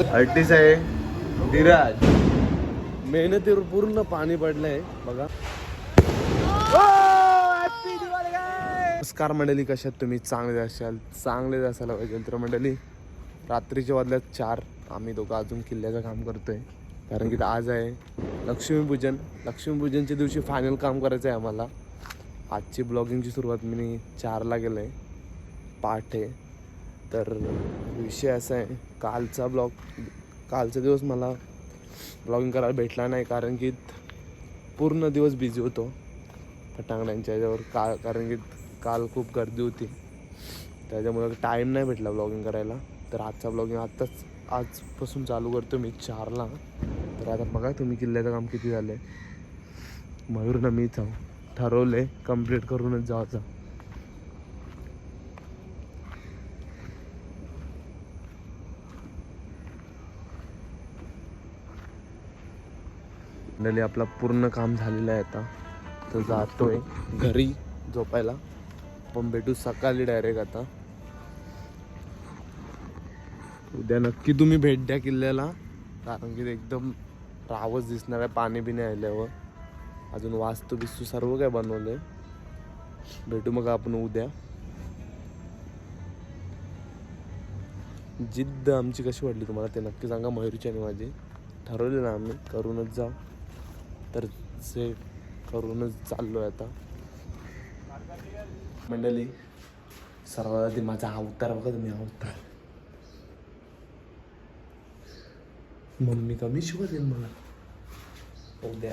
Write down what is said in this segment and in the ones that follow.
अडतीस आहे. धीराज. मेहनतीवर पूर्ण पाणी पडलंय बघा. नमस्कार मंडळी कशात तुम्ही? चांगले असाल चांगलेच असायला पाहिजे तर मंडळी. रात्रीच्या वाजल्यात चार. आम्ही दोघं अजून किल्ल्याचं काम करतोय. कारण की आज आहे लक्ष्मीपूजन लक्ष्मीपूजनच्या दिवशी फायनल काम करायचं आहे आम्हाला. आजची ब्लॉगिंगची सुरुवात मी चारला केलं आहे पहाटे. तर विषय असा आहे कालचा ब्लॉग कालचा दिवस मला ब्लॉगिंग करायला भेटला नाही कारण की पूर्ण दिवस बिझी होतो फटांगड्यांच्या याच्यावर. का कारण की काल खूप गर्दी होती. त्याच्यामुळे टाईम नाही भेटला ब्लॉगिंग करायला. तर आजचा ब्लॉगिंग आत्ताच आजपासून चालू करतो मी चारला. तर आता बघा तुम्ही किल्ल्याचं काम किती झालं आहे मयूरनं मीच जाऊ ठरवलं आहे कंप्लीट करूनच जायचं मंडळी आपला पूर्ण काम झालेलं आहे आता. तर जातोय घरी झोपायला. पण भेटू सकाळी डायरेक्ट आता. उद्या नक्की तुम्ही भेट द्या किल्ल्याला. कारण की एकदम रावच दिसणार आहे पाणी बिणी आल्यावर. अजून वास्तू बिस्तू सर्व काय बनवलंय. भेटू मग आपण उद्या. जिद्द आमची कशी वाटली तुम्हाला ते नक्की सांगा. मयुरीची आणि माझी. ठरवले ना आम्ही. करूनच जाऊ. तर जे करूनच चाललो आहे आता. मंडळी सर्वात आधी माझा अवतार बघा तुम्ही अवतार. मम्मी कमी शिव देईल मला. उद्या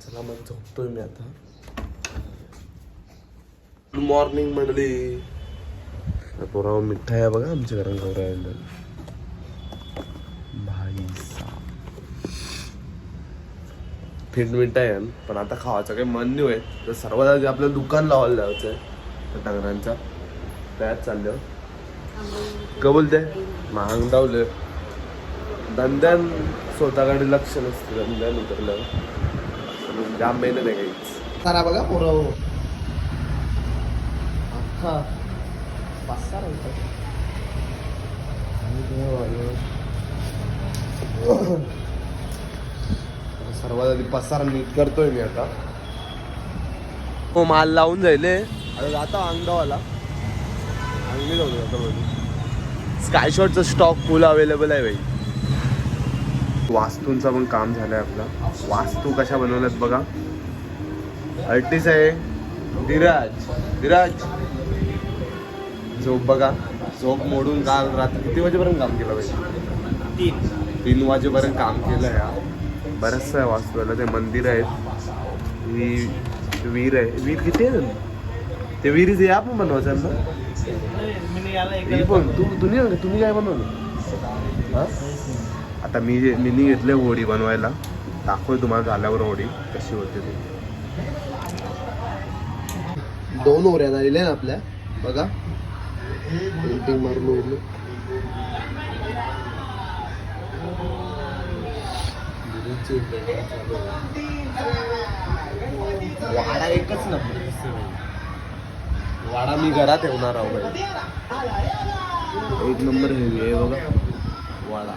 चला मग झोपतोय मी आता. गुड मॉर्निंग मंडळी. पोराव मिठाई बघा आमच्या घरात. गौरायला भाई साहब फिट मिठाई आहे. पण आता खावायचं काही मन नाही तर सर्वात आधी आपलं दुकान लावायला जायचं आहे फटांगणांचा त्यात चाललं. का बोलते? महाग डावलं धंद्यान स्वतःकडे लक्ष नसतं. धंद्यान उतरलं. जाम मेहनत आहे काहीच. सारा बघा पोरं. अख्खा पाच सहा. सर्वात आधी पसार नीट करतोय मी आता. हो माल लावून जायले आता जातो अंगडावाला अंगली जाऊ आता स्काय शॉटचा स्टॉक फुल अवेलेबल आहे भाई. वास्तूंचा पण काम झालंय आपला. वास्तू कशा बनवल्यात बघा. अडतीस आहे. धीराज धीराज. झोप बघा. झोप मोडून काल रात्री किती वाजेपर्यंत काम केलं पाहिजे तीन. तीन वाजेपर्यंत काम केलं या बरंचसं आहे वास्तूला ते मंदिर आहेत. ही वीर आहे. वीर किती आहे ते विहिरीच या पण बनवायचं ना? मी ही पण तू तुम्ही तुम्ही काय बनवलं? आता मी मी घेतले होडी बनवायला. दाखवय तुम्हाला झाल्यावर होडी कशी होते ती. दोन ओऱ्या झालेल्या ना आपल्या. बघा. पेंटिंग मारून उरलो वाडा एकच ना वाडा मी घरात ठेवणार आहो एक नंबर हेवी आहे बघा. वाडा.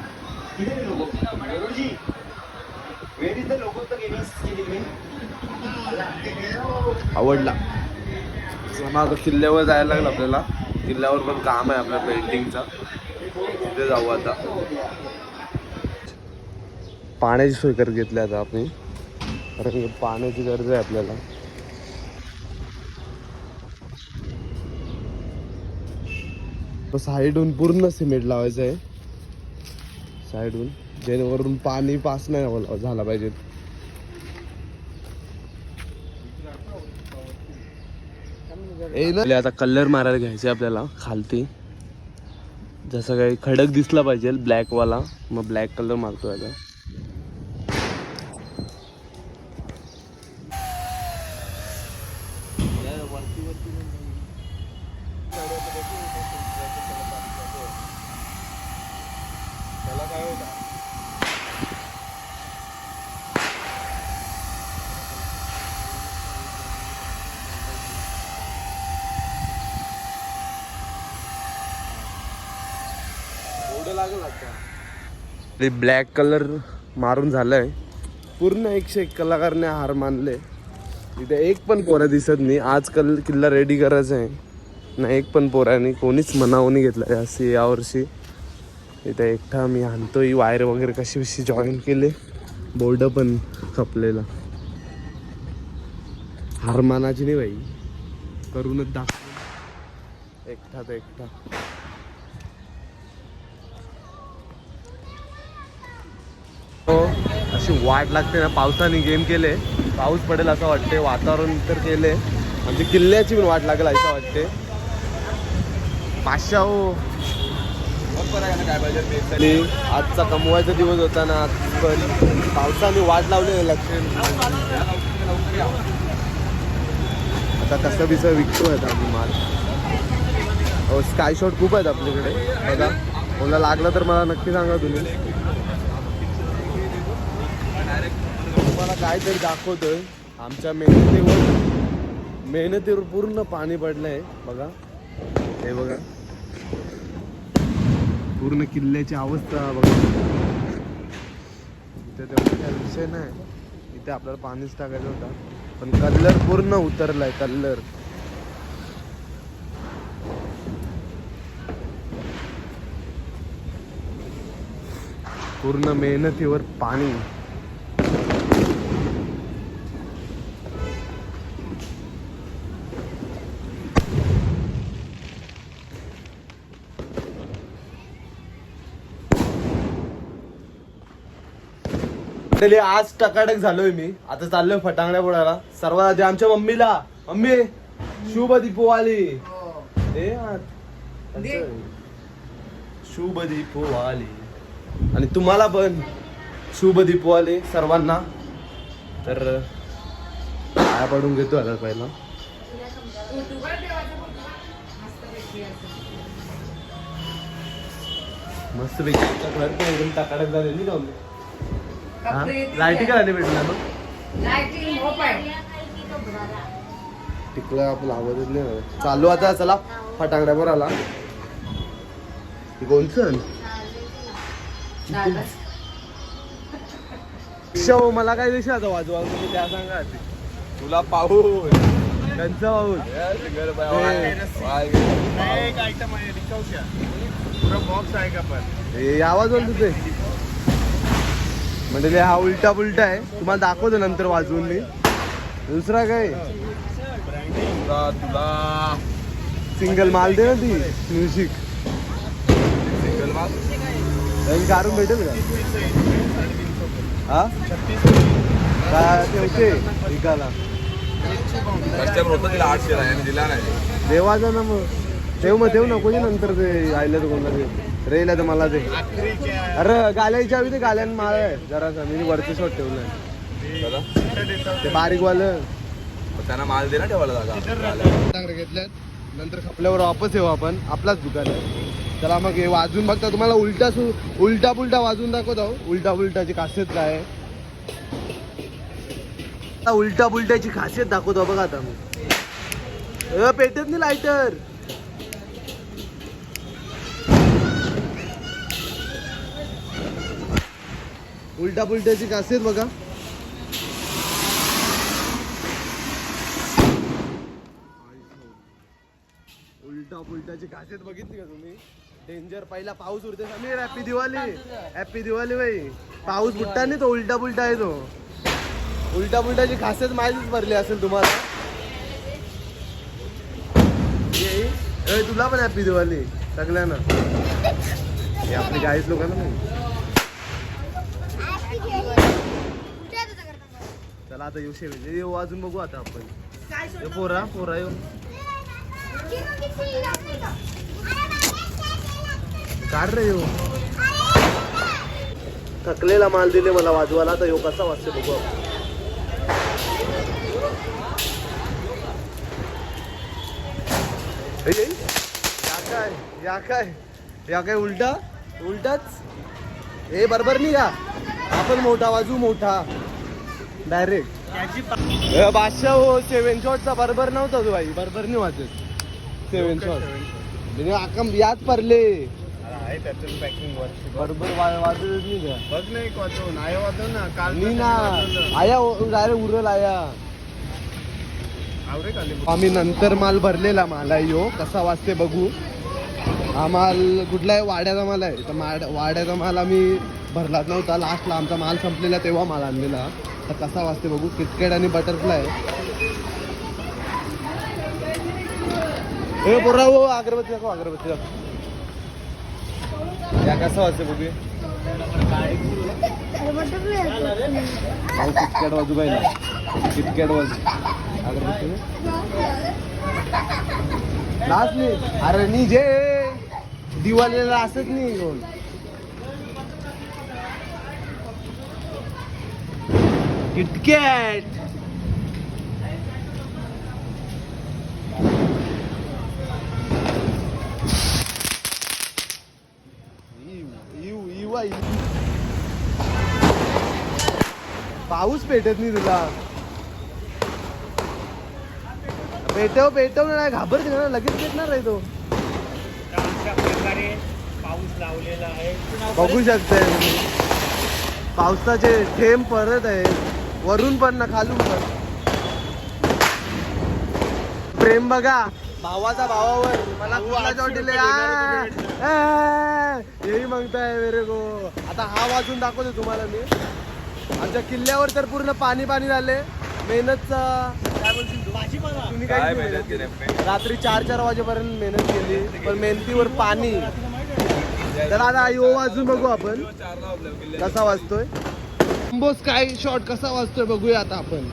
आवडला. चला आता किल्ल्यावर जायला लागलं आपल्याला. किल्ल्यावर पण काम आहे आपल्या पेंटिंगचा तिथे जाऊ आता. पाण्याची सोय करत घेतली आता आपण. कारण पाण्याची गरज आहे आपल्याला. साईडहून पूर्ण सिमेंट लावायचं आहे. साईडहून जेणेकरून पाणी पास नाही झाला पाहिजे. आता कलर मारायला घ्यायचे आपल्याला खालती. जसं काही खडक दिसला पाहिजे ब्लॅक वाला. मग ब्लॅक कलर मारतो आता. ते ब्लॅक कलर मारून झालं आहे पूर्ण एकशे एक कलाकारने हार मानले. इथे एक पण पोरा दिसत नाही. आजकाल किल्ला रेडी करायचा आहे. नाही एक पण पोराने कोणीच मनावून नाही. घेतलं यावर्षी यावर्षी इथे एकटा मी आणतोय. वायर वगैरे कशी कशी जॉईन केले. बोर्ड पण खपलेला. हार मानाची नाही बाई. करूनच दाखव. एकटा तर एकटा. अशी वाट लागते ना पावसाने गेम केले. पाऊस पडेल असं वाटते वातावरण तर केले. म्हणजे किल्ल्याची पण वाट लागेल असं वाटते. पाचशा हो आजचा कमवायचा दिवस होता ना आज पण पावसाने वाट लावली लक्ष आता कसं बिसं विकतो आहेत आम्ही माल. हो स्काय शॉट खूप आहेत आपल्याकडे. बघा कोणाला लागलं तर मला नक्की सांगा तुम्ही. काहीतरी दाखवतोय. आमच्या मेहनतीवर मेहनतीवर पूर्ण पाणी पडलंय बघा. हे बघा. पूर्ण किल्ल्याची अवस्था बघा. इथे तेवढा काही विषय नाही. इथे आपल्याला पाणीच टाकायचं होता. पण कलर पूर्ण उतरलाय कलर. पूर्ण मेहनतीवर पाणी. तरी आज टकाटक झालोय मी. आता चाललोय फटांगड्या फोडायला. सर्वात आधी आमच्या मम्मीला. मम्मी शुभ दीपोवाली ए यार. शुभ दीपोवाली आणि तुम्हाला पण शुभ दीपोवाली सर्वांना. तर पाया पडून घेतो आता पहिला. मस्त पैकी. कलर पण एकदम टकाटक झालेली का मग तिकडं आपण आवडत नाही. ना. चालू आता चला. फटाकड्यावर आला. कोणचं शव मला काय दिवशी आता वाजवा तुम्ही त्या सांगा. तुला पाहून त्यांचा पाऊस एक आयटम आहे बॉक्स आहे का पण? हे आवाज बोलतो ते म्हणजे ते हा उलटा पुलटा आहे. तुम्हाला दाखवतो नंतर वाजवून मी. दुसरा काय? सिंगल माल दे ना ती म्युझिक सिंगल माल? काढून भेटेल का? हा? ठेवते नाही. देवाचा ना मग. ठेव मग ठेव ना कोणी नंतर ते आयलं तर कोणाला रेल तर मला ते अरे गाल्याच्या हवी ते गाल्यान माळ आहे. जरासा मी वरती शॉट ठेवलंय दादा ते बारीक वालं. त्यांना माल दे ना ठेवायला जागा. घेतल्यात. नंतर खपल्यावर वापस येऊ आपण. आपलाच दुकान आहे. चला मग हे वाजून बघता तुम्हाला उलटा सु उलटा पुलटा वाजून दाखवत आहो उलटा पुलटाची खासियत काय आहे? आता उलटा पुलट्याची खासियत दाखवतो बघा आता मी पेटत नाही लायटर उलटा पुलट्याची कासेत बघा. उलटा पुलट्याची कासेत बघितली का तुम्ही? डेंजर पहिला पाऊस उरते समीर हॅपी दिवाळी. हॅपी दिवाळी बाई पाऊस बुट्टा नाही तो उलटा पुलटा आहे तो. उलटा पुलटाची खासियत माहितीच भरली असेल तुम्हाला. तुला पण हॅपी दिवाळी सगळ्यांना. हे आपली गाईच लोकांना नाही चला आता येऊ शेव येऊ अजून बघू आता आपण. ये पोरा पोरा येऊ. कार रे येऊ. थकलेला माल दिले मला वाजवायला तर यो कसा वाजते बघू आपण. या काय या काय या काय उलटा? उलटाच? हे बरोबर नाही का आपण मोठा वाजू मोठा. डायरेक्ट बादशाह हो सेवन शॉटचा बरोबर नव्हता तो भाई. बरोबर नाही वाजत सेवन शॉट म्हणजे आकम याद पडले. आहे त्यातून पॅकिंग वर बरोबर वा- वाजतच नाही का? बघ ना एक काल मी ना आया डायरेक्ट उरल आया. आवरे खाली आम्ही नंतर माल भरलेला माल आहे यो कसा वाजते बघू. हा माल कुठला आहे वाड्याचा माल आहे. तर माड- वाड्याचा माल आम्ही भरलाच नव्हता. लास्टला आमचा माल संपलेला तेव्हा माल आणलेला. तर कसा वाजते बघू. किटकेट आणि बटरफ्लाय ए बोरा हो अगरबत्ती दाखव अगरबत्ती दाखव. या कसा वाजते बघू. भाऊ किटकॅट वाजू पाहिजे किटकॅट वाजू. अगरबत्ती. लास्ट नाही अरे नी जे. दिवाळीला असत नाही किटकॅट इव, पाऊस पेटत नाही तुला. पेटव पेटव ना घाबरते ना लगेच पेटणार आहे तो. पाऊस लावलेला आहे बघू शकते पावसाचे थेंब पडत आहे वरून पण ना खालून पण. प्रेम बघा. भावाचा भावावर. मला कुठला चोटीले हेही म्हणताय मेरे को. आता हा वाजून दाखवतो तुम्हाला मी. आमच्या किल्ल्यावर तर पूर्ण पाणी पाणी झाले. मेहनतचा काय बोलशील तू? तुम्ही काय मेहनत केली? रात्री चार चार वाजेपर्यंत मेहनत केली. पण मेहनतीवर पाणी. तर आता यो वाजून बघू आपण. कसा वाजतोय? कॉम्बो स्काय शॉट कसा वाजतोय बघूया आता आपण.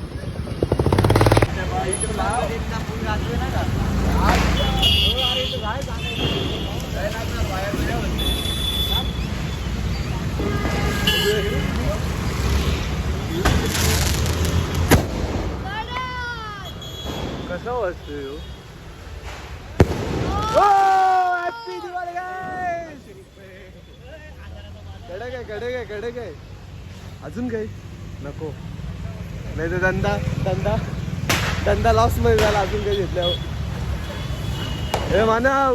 कसा वाजतोय! कडक आहे कडक आहे कडक आहे. अजून काही? नको. नाही तर धंदा धंदा धंदा लॉसमध्ये झाला अजून काही घेतल्यावर. हे मानव!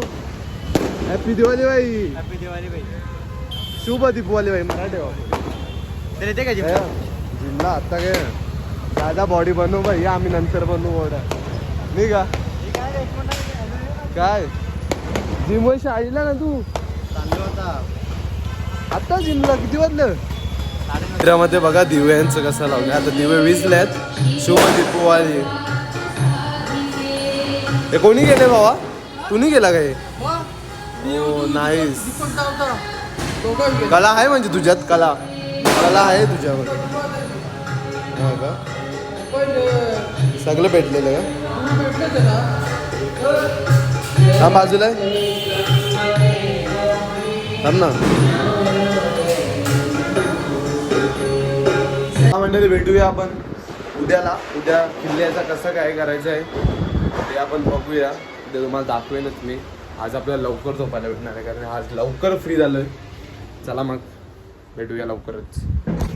हॅपी दिवाळी बाई हॅपी दिवाळी भाई. शुभ दीपवाली बाई मराठी तर येते का जिमला? आता काय? दादा बॉडी बनवू बाई आम्ही नंतर बनवू बॉडा नाही का काय? जिम शाळेला ना तू? चाललो होता आता जिमला? किती वाजलं? चित्रामध्ये बघा दिव्यांचं कसं लावलं आता दिवे विजल्यात शुभ दीपवाली हे कोणी गेले बाबा तुम्ही गेला काय हो? नाईस कला आहे म्हणजे तुझ्यात कला. कला आहे तुझ्यावर. हो का? सगळं भेटलेलं का? हा बाजूला. आहे थांब ना. हा मंडळी भेटूया आपण. उद्याला उद्या किल्ल्याचा कसं काय करायचं आहे ते आपण बघूया. उद्या तुम्हाला दाखवेनच मी. आज आपल्याला लवकर झोपायला भेटणार आहे कारण आज लवकर फ्री झालोय. चला मग भेटूया लवकरच.